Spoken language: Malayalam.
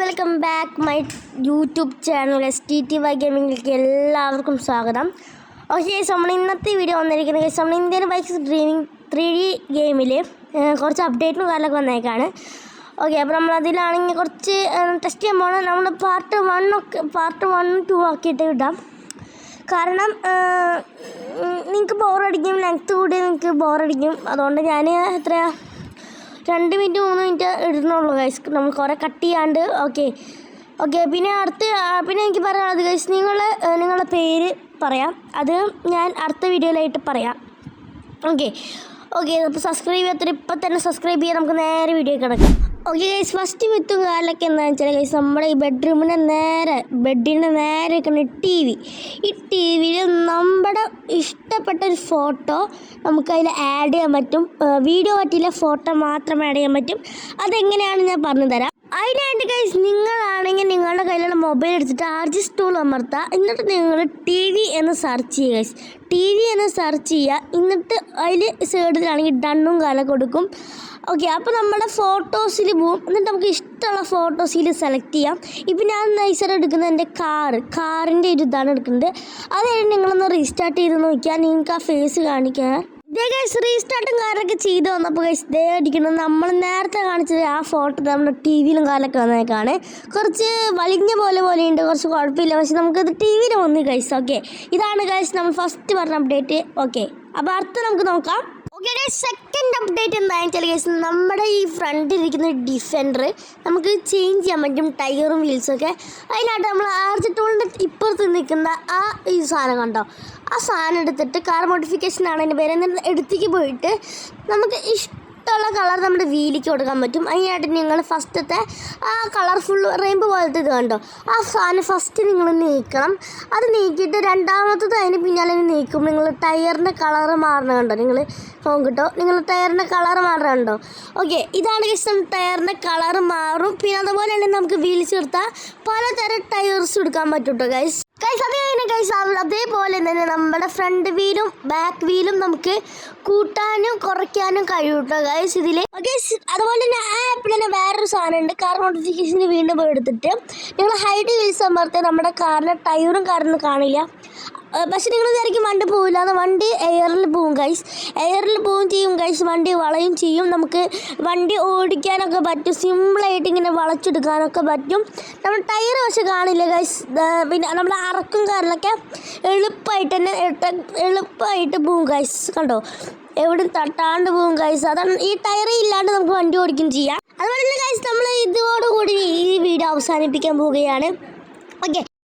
Welcome back my YouTube channel S T T Y ഗെയിമിംഗിലേക്ക് എല്ലാവർക്കും സ്വാഗതം. ഓക്കെ ഗൈസ് നമ്മൾ ഇന്നത്തെ വീഡിയോ വന്നിരിക്കുന്നത് ഗൈസ് നമ്മൾ Indian bikes dreaming three D ഗെയിമിൽ കുറച്ച് അപ്ഡേറ്റും കാര്യമൊക്കെ വന്നേക്കാണ്. ഓക്കെ അപ്പോൾ നമ്മൾ അതിലാണെങ്കിൽ കുറച്ച് ടെസ്റ്റ് ചെയ്യാൻ പോകണം നമ്മൾ പാർട്ട് വൺ ഒക്കെ പാർട്ട് വൺ ടു ആക്കിയിട്ട് ഇടാം. കാരണം നിങ്ങൾക്ക് ബോറടിക്കും ലെങ്ത്ത് കൂടി നിങ്ങൾക്ക് ബോറടിക്കും അതുകൊണ്ട് ഞാൻ എത്രയാണ് രണ്ട് മിനിറ്റ് മൂന്ന് മിനിറ്റ് ഇടുന്നുള്ളൂ ഗൈസ് നമ്മൾ കുറേ കട്ട് ചെയ്യാണ്ട് ഓക്കെ ഓക്കെ പിന്നെ അടുത്ത് പിന്നെ എനിക്ക് പറയാനുള്ളത് ഗൈസ് നിങ്ങൾ നിങ്ങളുടെ പേര് പറയാം. അത് ഞാൻ അടുത്ത വീഡിയോയിലായിട്ട് പറയാം. ഓക്കെ ഓക്കെ അപ്പോൾ സബ്സ്ക്രൈബ് ചെയ്യാത്തൊരു ഇപ്പം തന്നെ സബ്സ്ക്രൈബ് ചെയ്യാൻ നമുക്ക് നേരെ വീഡിയോ കിടക്കാം. ഓക്കെ ഗൈസ് ഫസ്റ്റ് മിത്തും കാലൊക്കെ എന്താണെന്ന് വെച്ചാൽ ഗൈസ് നമ്മുടെ ഈ ബെഡ്റൂമിന്റെ നേരെ ബെഡിന്റെ നേരെ വെക്കുന്ന ടി വി ഈ ടി വിയിൽ നമ്മുടെ ഇഷ്ടപ്പെട്ട ഒരു ഫോട്ടോ നമുക്കതിൽ ആഡ് ചെയ്യാൻ പറ്റും. വീഡിയോ പറ്റിയില്ല ഫോട്ടോ മാത്രം ആഡ് ചെയ്യാൻ പറ്റും. അതെങ്ങനെയാണെന്ന് ഞാൻ പറഞ്ഞു തരാം അതിനായിട്ട് ഗൈസ് നിങ്ങളാണെങ്കിൽ നിങ്ങളുടെ കയ്യിലുള്ള മൊബൈൽ എടുത്തിട്ട് ആർജി സ്റ്റൂൾ അമർത്തുക എന്നിട്ട് നിങ്ങൾ ടി വി എന്ന് സെർച്ച് ചെയ്യുക ഗൈസ് ടി വി എന്ന് സെർച്ച് ചെയ്യുക. എന്നിട്ട് അതിൽ സൈഡിലാണെങ്കിൽ ഡണ്ണും കാല കൊടുക്കും. ഓക്കെ അപ്പോൾ നമ്മുടെ ഫോട്ടോസിൽ പോവും. എന്നിട്ട് നമുക്ക് ഇഷ്ടമുള്ള ഫോട്ടോസിൽ സെലക്ട് ചെയ്യാം. ഇപ്പം ഞാൻ നൈസർ എടുക്കുന്നത് എന്റെ കാറ് കാറിന്റെ ഒരു ഇതാണ് എടുക്കുന്നത്. അത് കഴിഞ്ഞ് നിങ്ങളൊന്ന് റീസ്റ്റാർട്ട് ചെയ്ത് നോക്കിയാൽ നിങ്ങൾക്ക് ആ ഫേസ് കാണിക്കാൻ ഗൈസ് റീസ്റ്റാർട്ടും കാരൊക്കെ ചെയ്ത് വന്നപ്പോൾ ദേ അടിക്കണം നമ്മൾ നേരത്തെ കാണിച്ചത് ആ ഫോട്ടോ നമ്മുടെ ടി വിയിലും കാലൊക്കെ വന്നേക്കാണ്. കുറച്ച് വലിഞ്ഞ പോലെ പോലെ ഉണ്ട് കുറച്ച് കുഴപ്പമില്ല. പക്ഷെ നമുക്കത് ടി വിയിൽ വന്നു ഗൈസ് ഓക്കെ ഇതാണ് ഗൈസ് നമ്മൾ ഫസ്റ്റ് പറഞ്ഞ അപ്ഡേറ്റ് ഓക്കെ അപ്പോൾ അടുത്ത് നമുക്ക് നോക്കാം. സെക്കൻഡ് അപ്ഡേറ്റ് എന്താണെന്ന് വെച്ചാൽ കേസ് നമ്മുടെ ഈ ഫ്രണ്ടിൽ ഇരിക്കുന്ന ഡിഫൻഡർ നമുക്ക് ചേഞ്ച് ചെയ്യാൻ പറ്റും ടയറും വീൽസും ഒക്കെ. അതിനായിട്ട് നമ്മൾ ആർജി ടൂളിന്റെ ഇപ്പുറത്ത് നിൽക്കുന്ന ആ ഈ സാധനം കണ്ടോ? ആ സാധനം എടുത്തിട്ട് കാർ മോഡിഫിക്കേഷൻ ആണ് അതിന്റെ പേര്. എന്നിട്ട് എടുത്തേക്ക് പോയിട്ട് നമുക്ക് ഇഷ്ടമുള്ള കളർ നമ്മൾ വീലിക്ക് കൊടുക്കാൻ പറ്റും. അതിനായിട്ട് നിങ്ങൾ ഫസ്റ്റത്തെ ആ കളർഫുൾ റെയിൻബോ പോലത്തെ ഇത് കണ്ടോ? ആ സാധനം ഫസ്റ്റ് നിങ്ങൾ നീക്കണം. അത് നീക്കിയിട്ട് രണ്ടാമത്തത് അതിന് പിന്നാലെ നീക്കും. നിങ്ങൾ ടയറിന്റെ കളറ് മാറണ കണ്ടോ? നിങ്ങൾ നോക്കിട്ടോ നിങ്ങൾ ടയറിന്റെ കളറ് മാറണ കണ്ടോ? ഓക്കെ ഇതാണ് ഇഷ്ടം ടയറിന്റെ കളറ് മാറും. പിന്നെ അതുപോലെ തന്നെ നമുക്ക് വീലിച്ച് എടുത്താൽ പലതരം ടയേഴ്സ് എടുക്കാൻ പറ്റും കേട്ടോ ഗൈസ് ഗൈസ് അത് അതേപോലെ തന്നെ നമ്മുടെ ഫ്രണ്ട് വീലും ബാക്ക് വീലും നമുക്ക് കൂട്ടാനും കുറയ്ക്കാനും കഴിയൂട്ടോ ഗൈസ് ഇതിൽ ഗൈസ് അതുപോലെ തന്നെ ആ ആപ്പിൽ തന്നെ വേറൊരു സാധനം ഉണ്ട്. കാർ നോട്ടിഫിക്കേഷൻ വീണ്ടും എടുത്തിട്ട്. നിങ്ങൾ ഹൈഡ് വീൽസ് അമർത്തിയാൽ നമ്മുടെ കാറിന്റെ ടയറും കാറിനും കാണില്ല. പക്ഷെ നിങ്ങൾ വിചാരിക്കും വണ്ടി പോവില്ല. വണ്ടി എയറിൽ പോവും ഗൈസ് എയറിൽ പോവും ചെയ്യും ഗൈസ് വണ്ടി വളയും ചെയ്യും. നമുക്ക് വണ്ടി ഓടിക്കാനൊക്കെ പറ്റും. സിമ്പിളായിട്ട് ഇങ്ങനെ വളച്ചെടുക്കാനൊക്കെ പറ്റും. നമ്മൾ ടയർ പക്ഷെ കാണില്ല ഗൈസ് പിന്നെ നമ്മുടെ അറക്കും കാറിലൊക്കെ എളുപ്പമായിട്ട് തന്നെ എളുപ്പമായിട്ട് പോവും ഗൈസ് കണ്ടോ? എവിടെ തട്ടാണ്ട് പോവും ഗൈസ് അതാണ് ഈ ടയർ ഇല്ലാണ്ട് നമുക്ക് വണ്ടി ഓടിക്കും ചെയ്യാം. അതുപോലെ തന്നെ ഗൈസ് നമ്മൾ ഇതോടുകൂടി ഈ വീഡിയോ അവസാനിപ്പിക്കാൻ പോവുകയാണ്. ഓക്കെ